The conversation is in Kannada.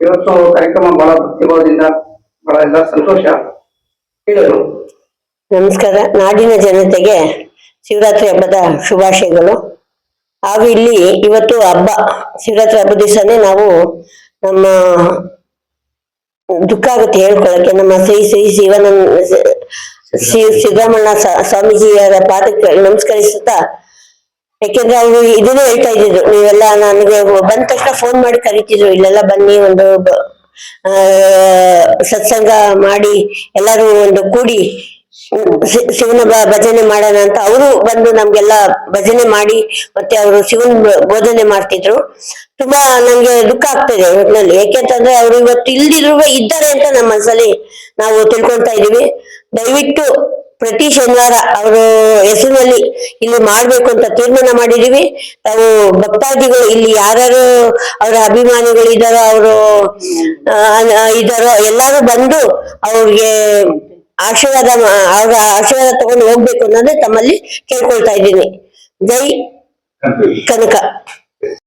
ಇವತ್ತು ಕಾರ್ಯಕ್ರಮ ಬಹಳ ಭಕ್ತಿಭಾವದಿಂದ ಬಹಳ ಎಲ್ಲ ಸಂತೋಷ ಹೇಳಿದರು. ನಮಸ್ಕಾರ. ನಾಡಿನ ಜನತೆಗೆ ಶಿವರಾತ್ರಿ ಹಬ್ಬದ ಶುಭಾಶಯಗಳು. ಹಾಗೂ ಇಲ್ಲಿ ಇವತ್ತು ಹಬ್ಬ, ಶಿವರಾತ್ರಿ ಹಬ್ಬದ ದಿವಸನೇ ನಾವು ನಮ್ಮ ದುಃಖ ಆಗುತ್ತೆ ಹೇಳ್ಕೊಳಕ್ಕೆ ನಮ್ಮ ಶ್ರೀ ಶ್ರೀ ಶಿವನ ಶ್ರೀ ಸಿದ್ದರಾಮಣ್ಣ ಸ್ವಾಮೀಜಿಯರ ಪಾದಕ್ಕೆ ನಮಸ್ಕರಿಸುತ್ತಾ ಯಾಕೆಂದ್ರೆ ಅವ್ರು ಇದನ್ನೇ ಹೇಳ್ತಾ ಇದ್ದಿದ್ರು ನೀವೆಲ್ಲ ನನಗೆ ಬಂದ ತಕ್ಷಣ ಫೋನ್ ಮಾಡಿ ಕರಿತಿದ್ರು, ಇಲ್ಲೆಲ್ಲ ಬನ್ನಿ ಒಂದು ಸತ್ಸಂಗ ಮಾಡಿ ಎಲ್ಲರೂ ಒಂದು ಕೂಡಿ ಶಿವನ ಭಜನೆ ಮಾಡೋಣ ಅಂತ ಅವರು ಬಂದು ನಮ್ಗೆಲ್ಲ ಭಜನೆ ಮಾಡಿ ಮತ್ತೆ ಅವರು ಶಿವನ್ ಬೋಧನೆ ಮಾಡ್ತಿದ್ರು. ತುಂಬಾ ನಂಗೆ ದುಃಖ ಆಗ್ತಿದೆ ಒಟ್ನಲ್ಲಿ. ಯಾಕೆಂತಂದ್ರೆ ಅವರು ಇವತ್ತು ಇಲ್ದಿದ್ರು ಇದ್ದಾರೆ ಅಂತ ನಮ್ಮ ಮನಸ್ಸಲ್ಲಿ ನಾವು ತಿಳ್ಕೊಳ್ತಾ ಇದೀವಿ ದಯವಿಟ್ಟು ಪ್ರತಿ ಶನಿವಾರ ಅವರು ಹೆಸರಿನಲ್ಲಿ ಇಲ್ಲಿ ಮಾಡ್ಬೇಕು ಅಂತ ತೀರ್ಮಾನ ಮಾಡಿದೀವಿ. ನಾವು ಭಕ್ತಾದಿಗಳು ಇಲ್ಲಿ ಯಾರು ಅವರ ಅಭಿಮಾನಿಗಳು ಇದಾರೋ ಅವರು ಇದಾರೋ ಎಲ್ಲಾರು ಬಂದು ಅವ್ರಿಗೆ ಆಶೀರ್ವಾದ ಅವ್ರ ಆಶೀರ್ವಾದ ತಗೊಂಡು ಹೋಗ್ಬೇಕು ಅನ್ನೋದೇ ತಮ್ಮಲ್ಲಿ ಕೇಳ್ಕೊಳ್ತಾ ಇದ್ದೀನಿ. ಜೈ ಕನಕ.